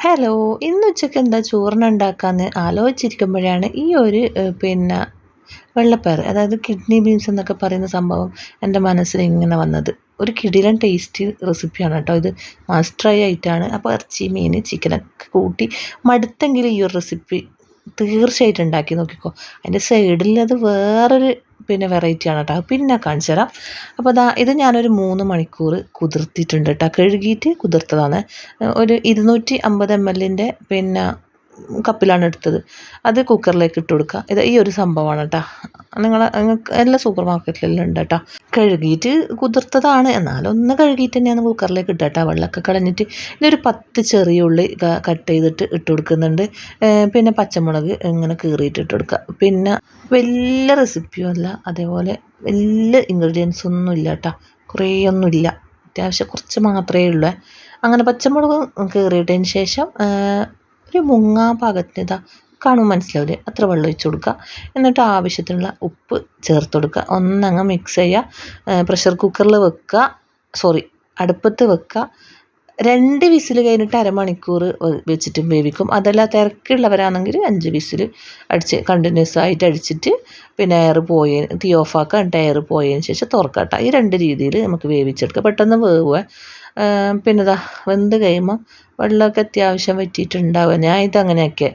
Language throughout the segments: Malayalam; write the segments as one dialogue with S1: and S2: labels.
S1: ഹലോ ഇന്ന് ഉച്ചയ്ക്ക് എന്താ ചോറിന് ഉണ്ടാക്കാമെന്ന് ആലോചിച്ചിരിക്കുമ്പോഴാണ് ഈ ഒരു പിന്നെ വെള്ളപ്പയർ അതായത് കിഡ്നി ബീൻസ് എന്നൊക്കെ പറയുന്ന സംഭവം എന്റെ മനസ്സിൽ ഇങ്ങനെ വന്നത്. ഒരു കിടിലൻ ടേസ്റ്റി റെസിപ്പിയാണ് കേട്ടോ ഇത്. മസ്റ്റ് ട്രൈ ആയിട്ടാണ്. അപ്പോൾ ഇറച്ചി മീൻ ചിക്കനൊക്കെ കൂട്ടി മടുത്തെങ്കിലും ഈ ഒരു റെസിപ്പി തീർച്ചയായിട്ടും ഉണ്ടാക്കി നോക്കിക്കോ. അതിന്റെ സൈഡിൽ അത് വേറൊരു പിന്നെ വെറൈറ്റിയാണ് കേട്ടോ പിന്നെ കാണിച്ചു തരാം അപ്പോൾ അതാ ഇത് ഞാനൊരു മൂന്ന് മണിക്കൂർ കുതിർത്തിട്ടുണ്ട് കേട്ടോ കഴുകിയിട്ട് കുതിർത്തതാണ്. ഒരു ഇരുന്നൂറ്റി അമ്പത് എം എല്ലിന്റെ പിന്നെ കപ്പിലാണ് എടുത്തത്. അത് കുക്കറിലേക്ക് ഇട്ട് കൊടുക്കുക ഇത് ഈ ഒരു സംഭവമാണ് കേട്ടോ നിങ്ങൾ നിങ്ങൾക്ക് എല്ലാ സൂപ്പർ മാർക്കറ്റിലെല്ലാം ഉണ്ട് കേട്ടോ കഴുകിയിട്ട് കുതിർത്തതാണ്. എന്നാലും ഒന്ന് കഴുകിയിട്ട് തന്നെയാണ് കുക്കറിലേക്ക് ഇട്ട കേട്ടോ വെള്ളമൊക്കെ കളഞ്ഞിട്ട് ഇതൊരു പത്ത് ചെറിയ ഉള്ളി കട്ട് ചെയ്തിട്ട് ഇട്ട് കൊടുക്കുന്നുണ്ട്. പിന്നെ പച്ചമുളക് ഇങ്ങനെ കീറിയിട്ട് ഇട്ട് കൊടുക്കുക പിന്നെ വലിയ റെസിപ്പിയും അല്ല. അതേപോലെ വലിയ ഇൻഗ്രീഡിയൻസ് ഒന്നും ഇല്ല കേട്ടോ കുറേ ഒന്നുമില്ല അത്യാവശ്യം കുറച്ച് മാത്രമേ ഉള്ളൂ. അങ്ങനെ പച്ചമുളക് കീറിയിട്ടതിന് ശേഷം ഒരു മുങ്ങാ പാകത്തിന് ഇതാ കാണും മനസ്സിലാവില്ലേ അത്ര വെള്ളം ഒഴിച്ച് കൊടുക്കുക. എന്നിട്ട് ആവശ്യത്തിനുള്ള ഉപ്പ് ചേർത്ത് കൊടുക്കുക. ഒന്നങ്ങ് മിക്സ് ചെയ്യുക. പ്രഷർ കുക്കറിൽ വെക്കുക. സോറി അടുപ്പത്ത് വെക്കുക. രണ്ട് വിസിൽ കഴിഞ്ഞിട്ട് അരമണിക്കൂർ വെച്ചിട്ടും വേവിക്കും. അതല്ല തിരക്കുള്ളവരാണെങ്കിൽ അഞ്ച് വിസിൽ അടിച്ച് കണ്ടിന്യൂസ് ആയിട്ട് അടിച്ചിട്ട് പിന്നെ എയർ പോയ തീ ഓഫ് ആക്കുക. എന്നിട്ട് എയർ പോയതിന് ശേഷം തുറക്കട്ട ഈ രണ്ട് രീതിയിൽ നമുക്ക് വേവിച്ചെടുക്കാം പെട്ടെന്ന് വേവുക. പിന്നെ ഇതാ വെന്ത് കഴിയുമ്പോൾ വെള്ളമൊക്കെ അത്യാവശ്യം വറ്റിയിട്ടുണ്ടാവുക ഞാൻ ഇതങ്ങനെയൊക്കെ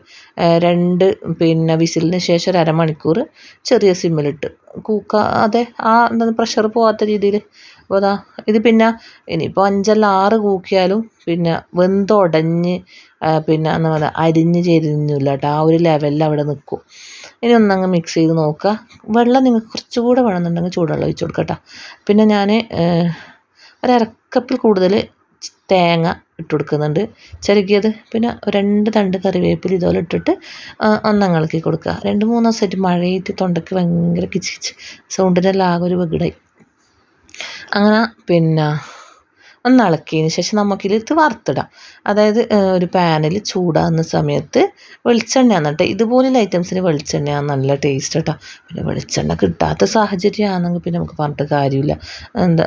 S1: രണ്ട് പിന്നെ വിസിലിന് ശേഷം ഒരു അരമണിക്കൂർ ചെറിയ സിമ്മിലിട്ട് കൂക്ക അതെ ആ എന്താ പ്രഷർ പോകാത്ത രീതിയിൽ. അപ്പോൾ അതാ ഇത് പിന്നെ ഇനിയിപ്പോൾ അഞ്ചല്ല ആറ് കൂക്കിയാലും പിന്നെ വെന്തുടഞ്ഞ് പിന്നെ എന്താ പറയുക അരിഞ്ഞ് ചെരിഞ്ഞില്ല കേട്ടോ. ആ ഒരു ലെവലിൽ അവിടെ നിൽക്കും. ഇനി ഒന്നങ്ങ് മിക്സ് ചെയ്ത് നോക്കുക. വെള്ളം നിങ്ങൾക്ക് കുറച്ചുകൂടെ വേണമെന്നുണ്ടെങ്കിൽ ചൂടുവെള്ളം ഒഴിച്ച് കൊടുക്കുക കേട്ടോ. പിന്നെ ഞാൻ ഒരു അരക്കപ്പിൽ കൂടുതൽ തേങ്ങ ഇട്ട് കൊടുക്കുന്നുണ്ട് ചെറുക്കിയത് പിന്നെ രണ്ട് തണ്ട് കറിവേപ്പില ഇതുപോലെ ഇട്ടിട്ട് ആ, ഒന്നങ്ങ് കൊടുക്കുക. രണ്ട് മൂന്ന് ദിവസമായിട്ട് മഴയിട്ട് തൊണ്ടയ്ക്ക് ഭയങ്കര കിച്ച് കിച്ച് സൗണ്ടിനെല്ലാം ആകെ ഒരു വെകിടായി. അങ്ങനെ പിന്നെ ഒന്ന് ഇളക്കിയതിന് ശേഷം നമുക്കിത് വറുത്തിടാം. അതായത് ഒരു പാനിൽ ചൂടാകുന്ന സമയത്ത് വെളിച്ചെണ്ണയാണ് കേട്ടോ. ഇതുപോലുള്ള ഐറ്റംസിന് വെളിച്ചെണ്ണയാണ് നല്ല ടേസ്റ്റ് കേട്ടോ. പിന്നെ വെളിച്ചെണ്ണ കിട്ടാത്ത സാഹചര്യമാണെങ്കിൽ പിന്നെ നമുക്ക് പറഞ്ഞിട്ട് കാര്യമില്ല. എന്താ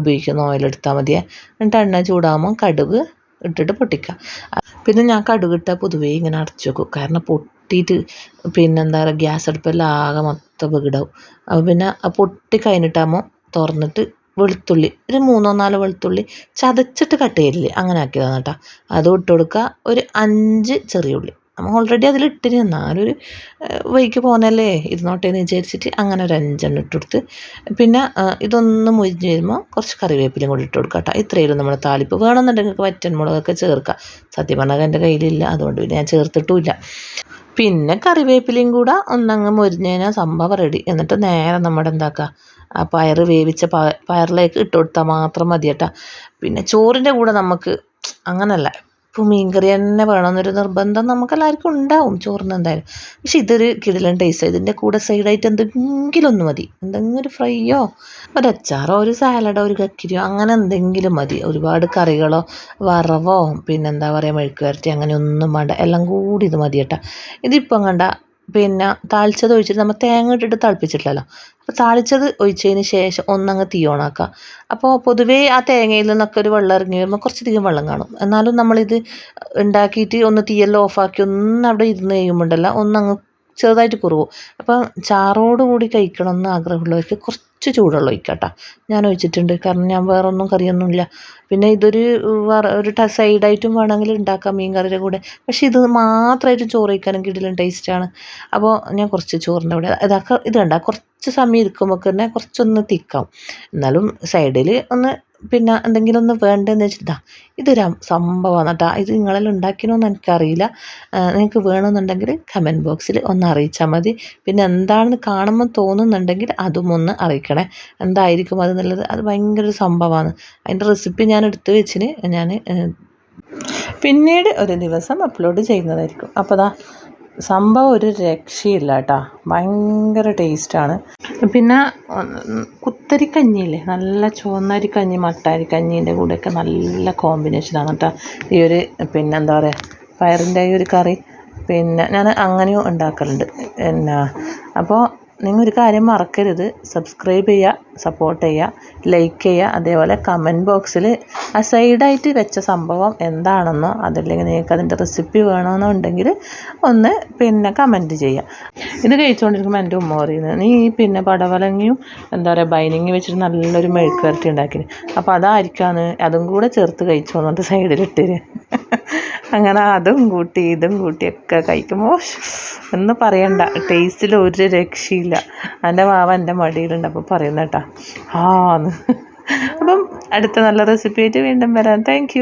S1: ഉപയോഗിക്കുന്ന ഓയിൽ എടുത്താൽ മതിയേ. എന്നിട്ട് എണ്ണ ചൂടാകുമ്പോൾ കടുക് ഇട്ടിട്ട് പൊട്ടിക്കുക പിന്നെ ഞാൻ കടുവ് ഇട്ടാൽ പൊതുവേ ഇങ്ങനെ അടച്ചു വെക്കും. കാരണം പൊട്ടിയിട്ട് പിന്നെന്താ പറയുക ഗ്യാസ് അടുപ്പെല്ലാം ആകെ മൊത്തം വികിടാവും അപ്പോൾ പിന്നെ പൊട്ടി കഴിഞ്ഞിട്ടാകുമ്പോൾ തുറന്നിട്ട് വെളുത്തുള്ളി ഒരു മൂന്നോ നാലോ വെളുത്തുള്ളി ചതച്ചിട്ട് കട്ട് ചെയ്തില്ലേ അങ്ങനെ ആക്കിയതാണ് കേട്ടോ അതും ഇട്ട് കൊടുക്കുക ഒരു അഞ്ച് ചെറിയ ഉള്ളി. നമ്മൾ ഓൾറെഡി അതിൽ ഇട്ടിന് എന്നാലും ഒരു വൈക്ക് പോകുന്നല്ലേ ഇരുന്നോട്ടെ എന്ന് വിചാരിച്ചിട്ട് അങ്ങനെ ഒരു അഞ്ചെണ്ണം ഇട്ട് കൊടുത്ത്. പിന്നെ ഇതൊന്ന് മുരിഞ്ഞ് വരുമ്പോൾ കുറച്ച് കറിവേപ്പിലും കൂടി ഇട്ട് കൊടുക്കുക കേട്ടോ ഇത്രയും നമ്മുടെ താളിപ്പ്. വേണമെന്നുണ്ടെങ്കിൽ വറ്റൻമുളകൊക്കെ ചേർക്കാം സത്യം പറഞ്ഞാൽ എന്റെ കയ്യിലില്ല അതുകൊണ്ട് പിന്നെ ഞാൻ ചേർത്തിട്ടുമില്ല പിന്നെ കറിവേപ്പിലയും കൂടെ ഒന്നങ്ങ് മുരിഞ്ഞ് കഴിഞ്ഞാൽ സംഭവം റെഡി എന്നിട്ട് നേരെ നമ്മുടെ എന്താക്കുക ആ പയർ വേവിച്ച പയറിലേക്ക് ഇട്ട് കൊടുത്താൽ മാത്രം മതി കേട്ടോ പിന്നെ ചോറിന്റെ കൂടെ നമുക്ക് അങ്ങനല്ല. ഇപ്പോൾ മീൻകറി തന്നെ വേണമെന്നൊരു നിർബന്ധം നമുക്കെല്ലാവർക്കും ഉണ്ടാവും ചോറിന് എന്തായാലും. പക്ഷെ ഇതൊരു കിടിലൻ ടേസ്റ്റ് ഇതിന്റെ കൂടെ സൈഡായിട്ട് എന്തെങ്കിലും ഒന്ന് മതി. എന്തെങ്കിലും ഒരു ഫ്രൈയോ ഒരു അച്ചാറോ ഒരു സാലഡോ ഒരു കക്കിരിയോ അങ്ങനെ എന്തെങ്കിലും മതി. ഒരുപാട് കറികളോ വറവോ പിന്നെന്താ പറയുക മെഴുക്ക് വരട്ടി അങ്ങനെ ഒന്നും വേണ്ട. എല്ലാം കൂടി ഇത് മതി കേട്ടോ. ഇതിപ്പം കണ്ട പിന്നെ താളിച്ചത് ഒഴിച്ചിട്ട് നമ്മൾ തേങ്ങ ഇട്ടിട്ട് തിളപ്പിച്ചിട്ടില്ലല്ലോ. അപ്പോൾ താളിച്ചത് ഒഴിച്ചതിന് ശേഷം ഒന്നങ്ങ് തീ ഓണാക്കുക അപ്പോൾ പൊതുവേ ആ തേങ്ങയിൽ നിന്നൊക്കെ ഒരു വെള്ളം ഇറങ്ങി വരുമ്പോൾ കുറച്ചധികം വെള്ളം കാണും. എന്നാലും നമ്മളിത് ഉണ്ടാക്കിയിട്ട് ഒന്ന് തീയെല്ലാം ഓഫാക്കി ഒന്ന് അവിടെ ഇരുന്ന് കഴിയുമ്പോണ്ടല്ല ഒന്നങ്ങ് ചെറുതായിട്ട് കുറുവും അപ്പം ചാറോട് കൂടി കഴിക്കണം എന്ന് ആഗ്രഹമുള്ളവർക്ക് കുറച്ച് ചൂടുവെള്ളം ഒഴിക്കാം കേട്ടോ ഞാൻ ഒഴിച്ചിട്ടുണ്ട്. കാരണം ഞാൻ വേറെ ഒന്നും കറിയൊന്നുമില്ല. പിന്നെ ഇതൊരു ഒരു സൈഡായിട്ടും വേണമെങ്കിൽ ഉണ്ടാക്കാം മീൻ കറിയുടെ കൂടെ. പക്ഷേ ഇത് മാത്രമായിട്ട് ചോറ് കഴിക്കാനും കിടിലൻ ടേസ്റ്റാണ്. അപ്പോൾ ഞാൻ കുറച്ച് ചോറിന്റെ കൂടെ ഇതൊക്കെ ഇത് കണ്ട കുറച്ച് സമയം ഇരിക്കുമ്പോൾ തന്നെ കുറച്ചൊന്ന് തിക്കാം. എന്നാലും സൈഡിൽ ഒന്ന് പിന്നെ എന്തെങ്കിലും ഒന്ന് വേണ്ടതെന്ന് വെച്ചിട്ടാ ഇതൊരു സംഭവമാണ് കേട്ടോ ഇത് നിങ്ങളെല്ലാം ഉണ്ടാക്കിയെന്നൊന്നും എനിക്കറിയില്ല. നിങ്ങൾക്ക് വേണമെന്നുണ്ടെങ്കിൽ കമന്റ് ബോക്സിൽ ഒന്ന് അറിയിച്ചാൽ മതി. പിന്നെ എന്താണെന്ന് കാണുമ്പോൾ തോന്നുന്നുണ്ടെങ്കിൽ അതും ഒന്ന് അറിയിക്കണേ. എന്തായിരിക്കും അത് നല്ലത് അത് ഭയങ്കര ഒരു സംഭവമാണ്. അതിന്റെ റെസിപ്പി ഞാൻ എടുത്തു വെച്ചിന് ഞാൻ പിന്നീട് ഒരു ദിവസം അപ്ലോഡ് ചെയ്യുന്നതായിരിക്കും. അപ്പോൾ ദാ സംഭവം ഒരു രക്ഷയില്ല കേട്ടോ. ഭയങ്കര ടേസ്റ്റാണ്. പിന്നെ കുത്തരിക്കഞ്ഞിയില്ലേ? നല്ല ചുവന്നരിക്കഞ്ഞി മട്ടാരിക്കഞ്ഞീന്റെ കൂടെയൊക്കെ നല്ല കോമ്പിനേഷനാണ് കേട്ടോ. ഈ ഒരു പിന്നെ എന്താ പറയുക പയറിന്റെ ഈ ഒരു കറി. പിന്നെ ഞാൻ അങ്ങനെയും ഉണ്ടാക്കലുണ്ട്. പിന്നെ അപ്പോൾ നിങ്ങൾ ഒരു കാര്യം മറക്കരുത്. സബ്സ്ക്രൈബ് ചെയ്യുക സപ്പോർട്ട് ചെയ്യുക ലൈക്ക് ചെയ്യുക അതേപോലെ കമന്റ് ബോക്സിൽ ആ സൈഡായിട്ട് വെച്ച സംഭവം എന്താണെന്നോ അതല്ലെങ്കിൽ നിങ്ങൾക്ക് അതിന്റെ റെസിപ്പി വേണമെന്നുണ്ടെങ്കിൽ ഒന്ന് പിന്നെ കമന്റ് ചെയ്യുക. ഇത് കഴിച്ചുകൊണ്ടിരിക്കുമ്പോൾ എന്റെ ഉമ്മ പറയുന്നത് നീ പിന്നെ പടവലങ്ങിയും എന്താ പറയുക ബൈനിങ് വെച്ചിട്ട് നല്ലൊരു മെഴുക്കുവരട്ടി ഉണ്ടാക്കി അപ്പോൾ അതായിരിക്കാന്ന്. അതും കൂടെ ചേർത്ത് കഴിച്ചു എന്നിട്ട് സൈഡിലിട്ടിര് അങ്ങനെ അതും കൂട്ടി ഇതും കൂട്ടിയൊക്കെ കഴിക്കുമ്പോൾ ഒന്ന് പറയണ്ട. ടേസ്റ്റിൽ ഒരു രക്ഷയില്ല. എന്റെ മാവ എന്റെ മടിയിലുണ്ട്. അപ്പോൾ പറയുന്ന കേട്ടാ. ആ അപ്പം അടുത്ത നല്ല റെസിപ്പി ആയിട്ട് വീണ്ടും വരാം. താങ്ക്